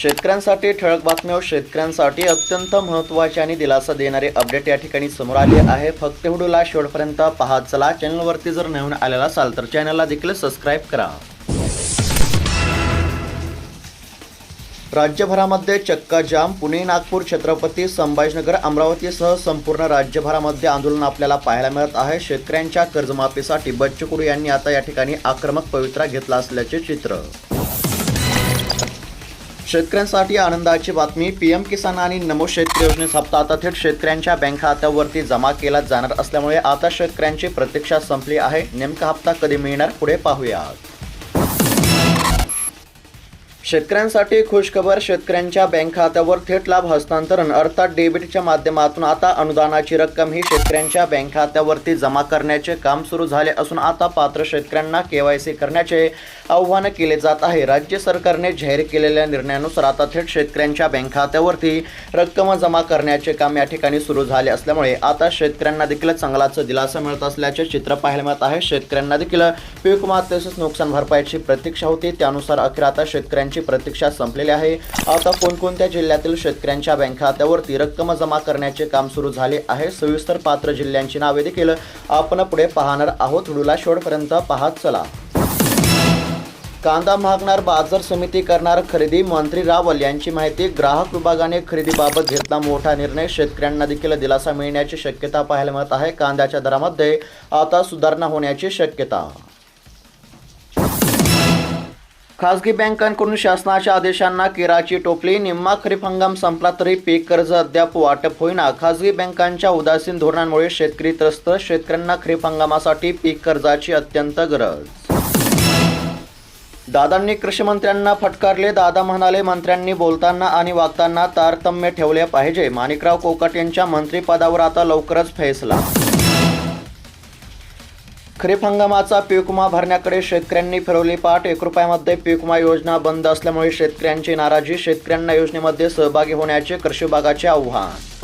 शेतकऱ्यांसाठी ठळक बातम्या शेतकऱ्यांसाठी अत्यंत महत्त्वाचे आणि दिलासा देणारे अपडेट या ठिकाणी समोर आले आहे. फक्त व्हिडिओला शेवटपर्यंत पाहत चला. चॅनलवरती जर नवीन आलेला असाल तर चॅनलला देखील सबस्क्राईब करा. राज्यभरामध्ये चक्का जाम पुणे नागपूर छत्रपती संभाजीनगर अमरावतीसह संपूर्ण राज्यभरामध्ये आंदोलन आपल्याला पाहायला मिळत आहे. शेतकऱ्यांच्या कर्जमाफीसाठी बच्चू कुडू यांनी आता या ठिकाणी आक्रमक पवित्रा घेतला असल्याचे चित्र. शेतकऱ्यांसाठी आनंदाची बातमी. पीएम किसान आणि नमो शेतकरी योजनेचा हप्ता आता थेट शेतकऱ्यांच्या बँक खात्यावरती जमा केला जाणार असल्यामुळे आता शेतकऱ्यांची प्रतीक्षा संपली आहे. नेमका हप्ता कधी मिळणार पुढे पाहूया शेतकऱ्यांसाठी खुशखबर शेतकऱ्यांच्या बँक खात्यावर थेट लाभ हस्तांतरण अर्थात डेबिटच्या माध्यमातून आता अनुदानाची रक्कम ही शेतकऱ्यांच्या बँक खात्यावरती जमा करण्याचे काम सुरू झाले असून आता पात्र शेतकऱ्यांना केवायसी करण्याचे आव्हान केले जात आहे. राज्य सरकारने जाहीर केलेल्या निर्णयानुसार आता थेट शेतकऱ्यांच्या बँक खात्यावरती रक्कम जमा करण्याचे काम या ठिकाणी सुरू झाले असल्यामुळे आता शेतकऱ्यांना देखील चांगलाच दिलासा मिळत असल्याचे चित्र पाहायला मिळत आहे. शेतकऱ्यांना देखील पीक विमा तसेच नुकसान भरपाईची प्रतीक्षा होती. त्यानुसार अखेर आता शेतकऱ्यांची प्रतीक्षा संपलेली आहे. आता कोणकोणत्या जिल्ह्यातील शेतकऱ्यांच्या बँक खात्यावरती रक्कम जमा करण्याचे काम सुरू झाले आहे? सविस्तर पात्र जिल्ह्यांची नावे देखील आपण पुढे पाहणार आहोत. व्हिडिओला शेवटपर्यंत पाहत चला. कांदा महागणार बाजार समिती करणार खरेदी. मंत्री रावल यांची माहिती ग्राहक विभागाने खरेदीबाबत घेतला मोठा निर्णय. शेतकऱ्यांना देखील दिलासा मिळण्याची शक्यता पाहायला मिळत आहे. कांद्याच्या दरामध्ये आता सुधारणा होण्याची शक्यता. खासगी बँकांकडून शासनाच्या आदेशांना केराची टोपली. निम्मा खरीप हंगाम संपला तरी पीक कर्ज अद्याप वाटप होईना. खासगी बँकांच्या उदासीन धोरणांमुळे शेतकरी त्रस्त. शेतकऱ्यांना खरीप हंगामासाठी पीक कर्जाची अत्यंत गरज. दादांनी कृषीमंत्र्यांना फटकारले. दादा म्हणाले मंत्र्यांनी बोलताना आणि वागताना तारतम्य ठेवले पाहिजे. माणिकराव कोकाट यांच्या मंत्रिपदावर आता लवकरच फैसला. खरीप हंगामाचा पीक विमा भरण्याकडे शेतकऱ्यांनी फिरवली पाठ. एक रुपयामध्ये पीक विमा योजना बंद असल्यामुळे शेतकऱ्यांची नाराजी. शेतकऱ्यांना योजनेमध्ये सहभागी होण्याचे कृषी विभागाचे आव्हान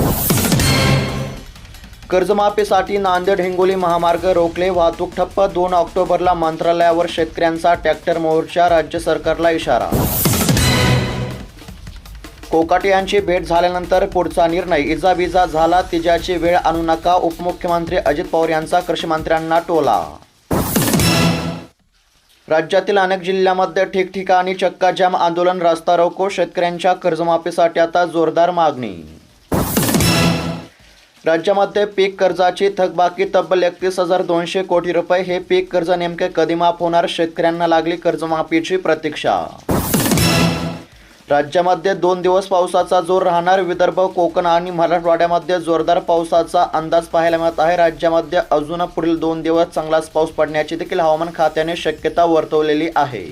कर्जमाफीसाठी नांदेड हिंगोली महामार्ग रोखले वाहतूक ठप्प. दोन ऑक्टोबरला मंत्रालयावर शेतकऱ्यांचा ट्रॅक्टर मोर्चा राज्य सरकारला इशारा. कोकाटे यांची भेट झाल्यानंतर पुढचा निर्णय. इजाबिजा झाला तिजाची वेळ आणू नका उपमुख्यमंत्री अजित पवार यांचा कृषीमंत्र्यांना टोला. राज्यातील अनेक जिल्ह्यामध्ये ठिकठिकाणी चक्काजाम आंदोलन रास्ता रोको शेतकऱ्यांच्या कर्जमाफीसाठी आता जोरदार मागणी. राज्यामध्ये पीक कर्जाची थकबाकी तब्बल एकतीस हजार दोनशे कोटी रुपये. हे पीक कर्ज नेमके कधी माफ होणार? शेतकऱ्यांना लागली कर्जमाफीची प्रतीक्षा. राज्यामध्ये दोन दिवस पावसाचा जोर राहणार. विदर्भ कोकण आणि मराठवाड्यामध्ये जोरदार पावसाचा अंदाज पाहायला मिळत आहे. राज्यामध्ये अजून पुढील दोन दिवस चांगलाच पाऊस पडण्याची देखील हवामान खात्याने शक्यता वर्तवलेली आहे.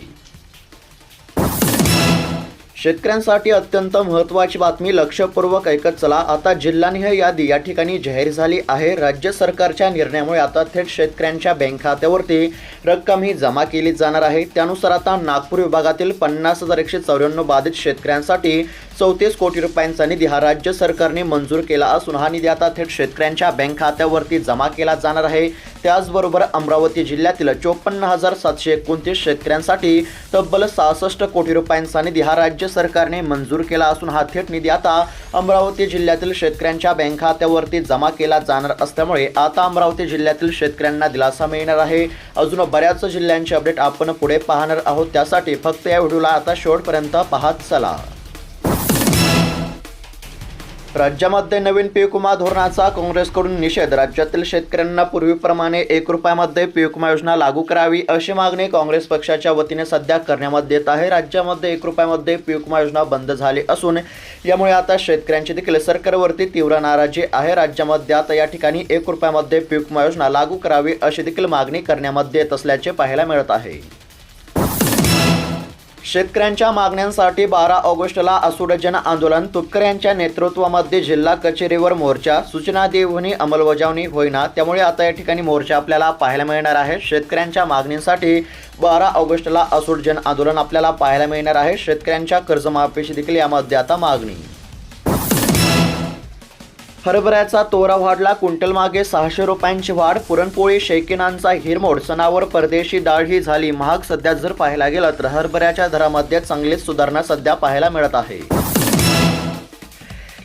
शेतकऱ्यांसाठी अत्यंत महत्त्वाची बातमी लक्षपूर्वक ऐकत चला. आता जिल्हानिहाय यादी या ठिकाणी जाहीर झाली आहे. राज्य सरकारच्या निर्णयामुळे आता थेट शेतकऱ्यांच्या बँक खात्यावरती रक्कम ही जमा केली जाणार आहे. त्यानुसार आता नागपूर विभागातील पन्नास हजार एकशे चौऱ्याण्णव बाधित शेतकऱ्यांसाठी चौतीस कोटी रुपयांचा निधी हा राज्य सरकारने मंजूर केला असून हा निधी आता थेट शेतकऱ्यांच्या बँक खात्यावरती जमा केला जाणार आहे. त्याचबरोबर अमरावती जिल्ह्यातील चोपन्न हजार सातशे एकोणतीस शेतकऱ्यांसाठी तब्बल सहासष्ट कोटी रुपयांचा निधी हा राज्य सरकारने मंजूर केला असून हा थेट निधी आता अमरावती जिल्ह्यातील शेतकऱ्यांच्या बँक खात्यावरती जमा केला जाणार असल्यामुळे आता अमरावती जिल्ह्यातील शेतकऱ्यांना दिलासा मिळणार आहे. अजून बऱ्याच जिल्ह्यांचे अपडेट आपण पुढे पाहणार आहोत. त्यासाठी फक्त या व्हिडिओला आता शेवटपर्यंत पाहत चला. राज्यामध्ये नवीन पीक विमा धोरणाचा काँग्रेसकडून निषेध. राज्यातील शेतकऱ्यांना पूर्वीप्रमाणे एक रुपयामध्ये पीक विमा योजना लागू करावी अशी मागणी काँग्रेस पक्षाच्या वतीने सध्या करण्यात येत आहे. राज्यामध्ये एक रुपयामध्ये पीक विमा योजना बंद झाली असून यामुळे आता शेतकऱ्यांची देखील सरकारवरती तीव्र नाराजी आहे. राज्यामध्ये आता या ठिकाणी एक रुपयामध्ये पीक विमा योजना लागू करावी अशी देखील मागणी करण्यामध्ये येत असल्याचे पाहायला मिळत आहे. शेतकऱ्यांच्या मागण्यांसाठी बारा ऑगस्टला असुरजन आंदोलन. तुपकर यांच्या नेतृत्वामध्ये जिल्हा कचेरीवर मोर्चा. सूचना देऊनही अंमलबजावणी होईना. त्यामुळे आता या ठिकाणी मोर्चा आपल्याला पाहायला मिळणार आहे. शेतकऱ्यांच्या मागणींसाठी बारा ऑगस्टला असुरजन आंदोलन आपल्याला पाहायला मिळणार आहे. शेतकऱ्यांच्या कर्जमाफीची देखील यामध्ये आता मागणी. हरभऱ्याचा तोरा वाढला क्विंटल मागे सहाशे रुपयांची वाढ पुरणपोळी शेकिनांचा हिरमोड सणावर परदेशी डाळ ही झाली. महाग सध्या जर पाहायला गेलं तर हरभऱ्याच्या दरामध्ये चांगलीच सुधारणा सध्या पाहायला मिळत आहे.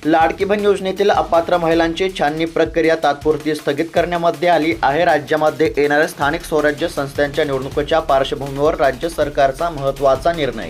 लाडकी बहीण योजनेतील अपात्र महिलांची छाननी प्रक्रिया तात्पुरती स्थगित करण्यामध्ये आली आहे. राज्यामध्ये येणाऱ्या स्थानिक स्वराज्य संस्थांच्या निवडणुकीच्या पार्श्वभूमीवर राज्य सरकारचा महत्त्वाचा निर्णय.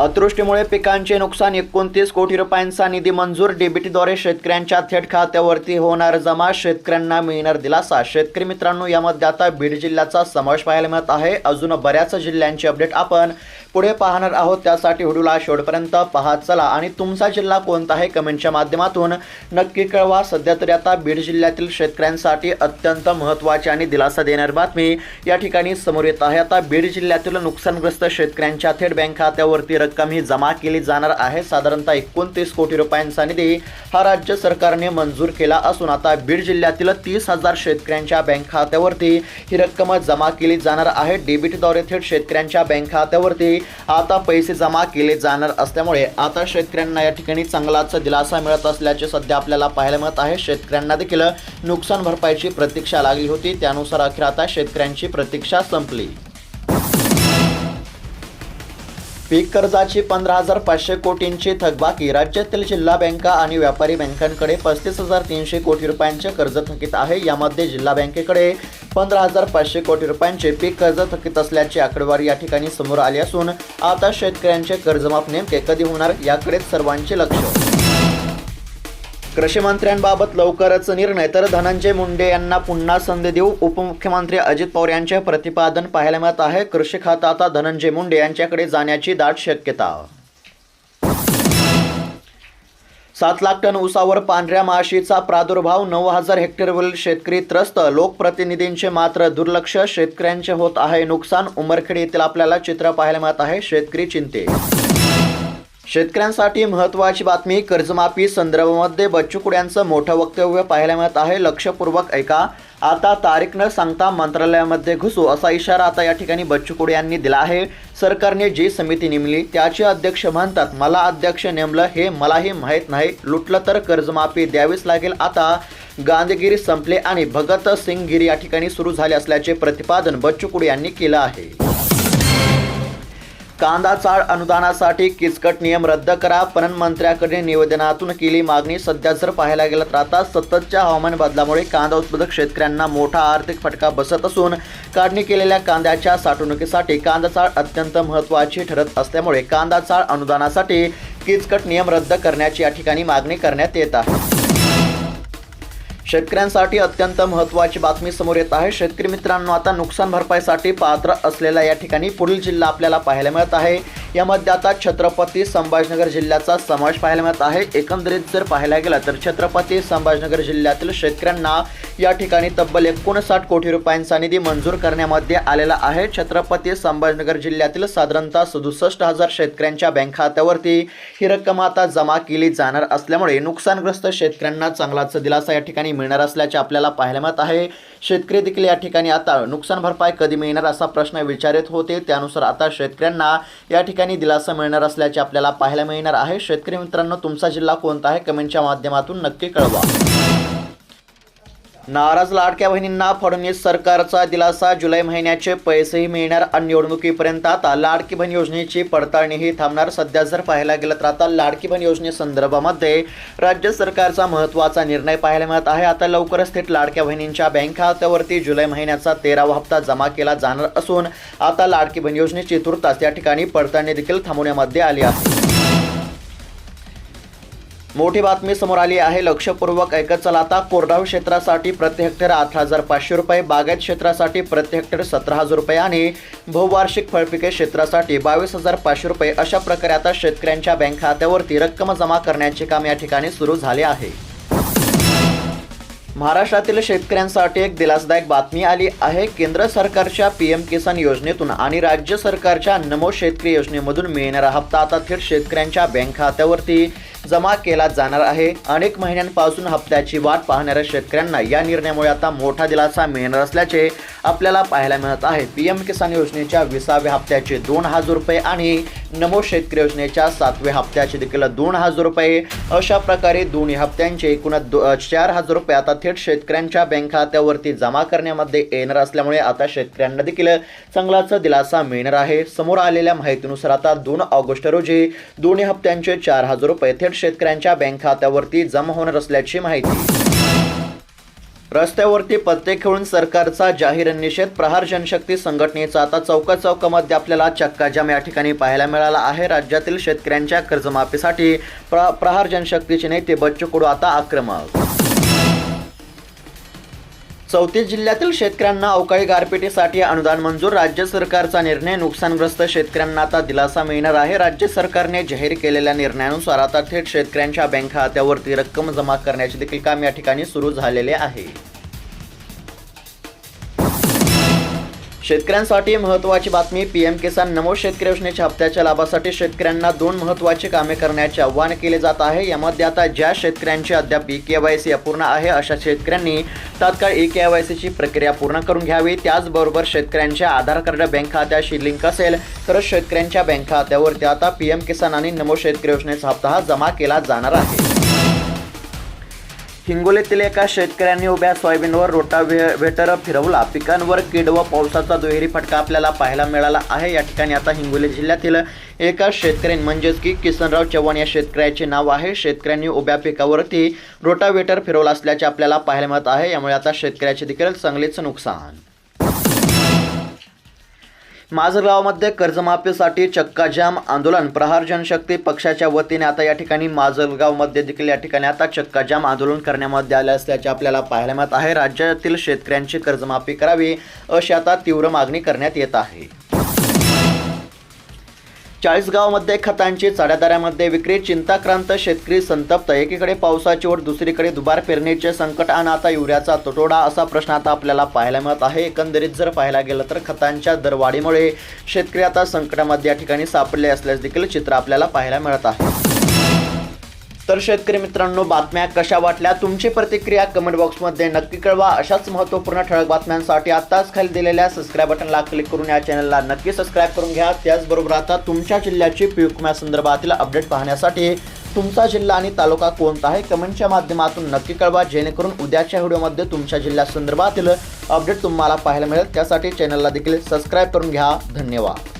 अतिवृष्टीमुळे पिकांचे नुकसान एकोणतीस कोटी रुपयांचा निधी मंजूर. डीबीटीद्वारे शेतकऱ्यांच्या थेट खात्यावरती होणार जमा. शेतकऱ्यांना मिळणार दिलासा. शेतकरी मित्रांनो यामध्ये आता बीड जिल्ह्याचा समावेश पाहायला मिळत आहे. अजून बऱ्याच जिल्ह्यांची अपडेट आपण पुढे पाहणार आहोत. त्यासाठी व्हिडिओला शेवटपर्यंत पाहत चला आणि तुमचा जिल्हा कोणता आहे? कमेंटच्या माध्यमातून नक्की कळवा. सध्या तरी आता बीड जिल्ह्यातील शेतकऱ्यांसाठी अत्यंत महत्त्वाची आणि दिलासा देणारी बातमी या ठिकाणी समोर येत आहे. आता बीड जिल्ह्यातील नुकसानग्रस्त शेतकऱ्यांच्या थेट बँक खात्यावरती रक्कम ही जमा केली जाणार आहे. साधारणतः एकोणतीस कोटी रुपयांचा निधी हा राज्य सरकारने मंजूर केला असून आता बीड जिल्ह्यातील तीस हजार शेतकऱ्यांच्या बँक खात्यावरती ही रक्कम जमा केली जाणार आहे. डेबिटद्वारे थेट शेतकऱ्यांच्या बँक खात्यावरती आता पैसे जमा केले जाणार असल्यामुळे आता शेतकऱ्यांना या ठिकाणी चांगलाच दिलासा मिळत असल्याचे सध्या आपल्याला पाहायला मिळत आहे. शेतकऱ्यांना देखील नुकसान भरपाईची प्रतीक्षा लागली होती. त्यानुसार अखेर आता शेतकऱ्यांची प्रतीक्षा संपली. पीक कर्जाची पंधरा हजार पाचशे कोटींची थकबाकी. राज्यातील जिल्हा बँका आणि व्यापारी बँकांकडे पस्तीस हजार तीनशे कोटी रुपयांचे कर्ज थकीत आहे. यामध्ये जिल्हा बँकेकडे पंधरा हजार पाचशे कोटी रुपयांचे पीक कर्ज थकीत असल्याची आकडेवारी या ठिकाणी समोर आली असून आता शेतकऱ्यांचे कर्जमाफ नेमके कधी होणार याकडे सर्वांचे लक्ष. कृषी मंत्र्यांबाबत लवकरच निर्णय. तर धनंजय मुंडे यांना पुन्हा संधी देऊ उपमुख्यमंत्री अजित पवार यांचे प्रतिपादन पाहायला मिळत आहे. कृषी खातं आता धनंजय मुंडे यांच्याकडे जाण्याची दाट शक्यता. सात लाख टन ऊसावर पांढऱ्या माशीचा प्रादुर्भाव नऊ हजार हेक्टरवरील शेतकरी त्रस्त. लोकप्रतिनिधींचे मात्र दुर्लक्ष. शेतकऱ्यांचे होत आहे नुकसान. उमरखेड येथील आपल्याला चित्र पाहायला मिळत आहे. शेतकरी चिंते शेतकऱ्यांसाठी महत्त्वाची बातमी कर्जमाफी संदर्भामध्ये बच्चू कडू मोठं वक्तव्य पाहायला मिळत आहे. लक्षपूर्वक ऐका. आता तारीख न सांगता मंत्रालयामध्ये घुसू असा इशारा आता या ठिकाणी बच्चू कुडे यांनी दिला आहे. सरकारने जी समिती नेमली त्याचे अध्यक्ष म्हणतात मला अध्यक्ष नेमलं हे मलाही माहीत नाही. लुटलं तर कर्जमाफी द्यावीच लागेल. आता गांधीगिरी संपले आणि भगत सिंगगिरी या ठिकाणी सुरू झाले असल्याचे प्रतिपादन बच्चू कुडे यांनी केलं आहे. कांदा चाळ अनुदानासाठी किचकट नियम रद्द करा. पणन मंत्र्याकडे निवेदनातून केली मागणी. सध्या जर पाहायला गेलं तर आता सततच्या हवामान बदलामुळे कांदा उत्पादक शेतकऱ्यांना मोठा आर्थिक फटका बसत असून काढणी केलेल्या कांद्याच्या साठवणुकीसाठी कांदा चाळ अत्यंत महत्त्वाची ठरत असल्यामुळे कांदा चाळ अनुदानासाठी किचकट नियम रद्द करण्याची या ठिकाणी मागणी करण्यात येत आहे. शेतकऱ्यांसाठी अत्यंत महत्त्वाची बातमी समोर येत आहे. शेतकरी मित्रांनो आता नुकसान भरपाईसाठी पात्र असलेल्या या ठिकाणी पुढील जिल्हा आपल्याला पाहायला मिळत आहे. यामध्ये आता छत्रपती संभाजीनगर जिल्ह्याचा समावेश पाहायला मिळत आहे. एकंदरीत जर पाहायला गेला तर छत्रपती संभाजीनगर जिल्ह्यातील शेतकऱ्यांना या ठिकाणी तब्बल एकोणसाठ कोटी रुपयांचा निधी मंजूर करण्यामध्ये आलेला आहे. छत्रपती संभाजीनगर जिल्ह्यातील साधारणतः सदुसष्ट हजार शेतकऱ्यांच्या बँक खात्यावरती ही रक्कम आता जमा केली जाणार असल्यामुळे नुकसानग्रस्त शेतकऱ्यांना चांगलाच दिलासा या ठिकाणी मिळणार असल्याचे आपल्याला पाहायला मिळत आहे. शेतकरी देखील या ठिकाणी आता नुकसान भरपाई कधी मिळणार असा प्रश्न विचारित होते. त्यानुसार आता शेतकऱ्यांना या ठिकाणी दिलासा मिळणार असल्याचे आपल्याला पाहायला मिळणार आहे. शेतकरी मित्रांनो तुमचा जिल्हा कोणता आहे? कमेंटच्या माध्यमातून नक्की कळवा. नाराज लाडक्या बहिणींना फडणवीस सरकारचा दिलासा. जुलै महिन्याचे पैसेही मिळणार आणि निवडणुकीपर्यंत आता लाडकी बहीण योजनेची पडताळणीही थांबणार. सध्या जर पाहायला गेलं तर आता लाडकी बहीण योजनेसंदर्भामध्ये राज्य सरकारचा महत्त्वाचा निर्णय पाहायला मिळत आहे. आता लवकरच थेट लाडक्या बहिणींच्या बँक खात्यावरती जुलै महिन्याचा तेरावा हप्ता जमा केला जाणार असून आता लाडकी बहीण योजनेची तुर्तास या ठिकाणी पडताळणी देखील थांबवण्यामध्ये आली आहे. मोठी बातमी समोर आली आहे. लक्षपूर्वक ऐकत चला आता. कोरडाव क्षेत्रासाठी प्रति हेक्टर आठ हजार पाचशे रुपये बागायत क्षेत्रासाठी प्रति हेक्टर सतरा हजार रुपये आणि बहुवार्षिक फळपिके क्षेत्रासाठी बावीस हजार पाचशे रुपये अशा प्रकारे आता शेतकऱ्यांच्या बँक खात्यावरती रक्कम जमा करण्याचे काम या ठिकाणी सुरू झाले आहे. महाराष्ट्रातील शेतकऱ्यांसाठी एक दिलासदायक बातमी आली आहे. केंद्र सरकारच्या पी एम किसान योजनेतून आणि राज्य सरकारच्या नमो शेतकरी योजनेमधून मिळणारा हप्ता आता थेट शेतकऱ्यांच्या बँक खात्यावरती जमा केला जाणार आहे. अनेक महिन्यांपासून हप्त्याची वाट पाहणाऱ्या शेतकऱ्यांना या निर्णयामुळे आता मोठा दिलासा मिळणार असल्याचे आपल्याला पाहायला मिळत आहे. पीएम किसान योजनेच्या विसाव्या हप्त्याचे दोन हजार रुपये आणि नमो शेतकरी योजनेच्या सातव्या हप्त्याचे देखील दोन हजार रुपये. अशा प्रकारे दोन्ही हप्त्यांचे एकूण दो चार हजार रुपये आता थेट शेतकऱ्यांच्या बँक खात्यावरती जमा करण्यामध्ये येणार असल्यामुळे आता शेतकऱ्यांना देखील चांगलाच दिलासा मिळणार आहे. समोर आलेल्या माहितीनुसार आता दोन ऑगस्ट रोजी दोन्ही हप्त्यांचे चार हजार रुपये थेट शेतकऱ्यांच्या बँक खात्यावरती जमा होणार असल्याची माहिती. रस्त्यावरती पत्ते खेळून सरकारचा जाहीर निषेध प्रहार जनशक्ती संघटनेचा आता चौका चौकामध्ये आपल्याला चक्काजाम या ठिकाणी पाहायला मिळाला आहे. राज्यातील शेतकऱ्यांच्या कर्जमाफीसाठी प्र प्रहार जनशक्तीचे नेते बच्चू कडू आता आक्रमक चौतीस जिल्ह्यातील शेतकऱ्यांना अवकाळी गारपिटीसाठी अनुदान मंजूर. राज्य सरकारचा निर्णय नुकसानग्रस्त शेतकऱ्यांना आता दिलासा मिळणार आहे. राज्य सरकारने जाहीर केलेल्या निर्णयानुसार आता थेट शेतकऱ्यांच्या बँक खात्यावरती रक्कम जमा करण्याचे देखील काम या ठिकाणी सुरू झालेले आहे. शेतकऱ्यांसाठी महत्त्वाची बातमी पीएम किसान नमो शेतकरी योजनेच्या हप्त्याच्या लाभासाठी शेतकऱ्यांना दोन महत्त्वाची कामे करण्याचे आवाहन केले जात आहे. यामध्ये आता ज्या शेतकऱ्यांची अद्याप ई के वाय सी अपूर्ण आहे अशा शेतकऱ्यांनी तात्काळ ई के वाय सीची प्रक्रिया पूर्ण करून घ्यावी. त्याचबरोबर शेतकऱ्यांच्या आधार कार्ड बँक खात्याशी लिंक असेल तर शेतकऱ्यांच्या बँक खात्यावरती आता पीएम किसान आणि नमो शेतकरी योजनेचा हप्ता हा जमा केला जाणार आहे. हिंगोलीतील एका शेतकऱ्यांनी उभ्या सोयाबीनवर रोटावेटर फिरवला. पिकांवर कीड व पावसाचा दुहेरी फटका आपल्याला पाहायला मिळाला आहे. या ठिकाणी आता हिंगोली जिल्ह्यातील एका शेतकऱ्यांनी म्हणजेच की किसनराव चव्हाण या शेतकऱ्याचे नाव आहे. शेतकऱ्यांनी उभ्या पिकावरती रोटाव्हेटर फिरवला असल्याचे आपल्याला पाहायला मिळत आहे. यामुळे आता शेतकऱ्याचे देखील चांगलेच नुकसान. माजलगावमध्ये कर्जमाफीसाठी चक्काजाम आंदोलन. प्रहार जनशक्ती पक्षाच्या वतीने आता या ठिकाणी माजलगावमध्ये देखील या ठिकाणी आता चक्काजाम आंदोलन करण्यामध्ये आले असल्याचे आपल्याला पाहायला मिळत आहे. राज्यातील शेतकऱ्यांची कर्जमाफी करावी अशी आता तीव्र मागणी करण्यात येत आहे. चाळीसगावमध्ये खतांची चढ्या विक्री चिंताक्रांत शेतकरी संतप्त. एकीकडे पावसाची ओढ दुसरीकडे दुबार पेरणीचे संकट आणि आता युरियाचा तुटवडा असा प्रश्न आता आपल्याला पाहायला मिळत आहे. एकंदरीत जर पाहायला गेलं तर खतांच्या दरवाढीमुळे शेतकरी आता संकटामध्ये या ठिकाणी सापडले असल्यास देखील चित्र आपल्याला पाहायला मिळत आहे. तर शेतकरी मित्रांनो बातम्या कशा वाटल्या? तुमची प्रतिक्रिया कमेंट बॉक्समध्ये नक्की कळवा. अशाच महत्त्वपूर्ण ठळक बातम्यांसाठी आत्ताच खाली दिलेल्या सबस्क्राईब बटनला क्लिक करून या चॅनलला नक्की सबस्क्राईब करून घ्या. त्याचबरोबर आता तुमच्या जिल्ह्याची पीकम्या संदर्भातील अपडेट पाहण्यासाठी तुमचा जिल्हा आणि तालुका कोणता आहे कमेंटच्या माध्यमातून नक्की कळवा. जेणेकरून उद्याच्या व्हिडिओमध्ये तुमच्या जिल्ह्यासंदर्भातील अपडेट तुम्हाला पाहायला मिळेल. त्यासाठी चॅनलला देखील सबस्क्राईब करून घ्या. धन्यवाद.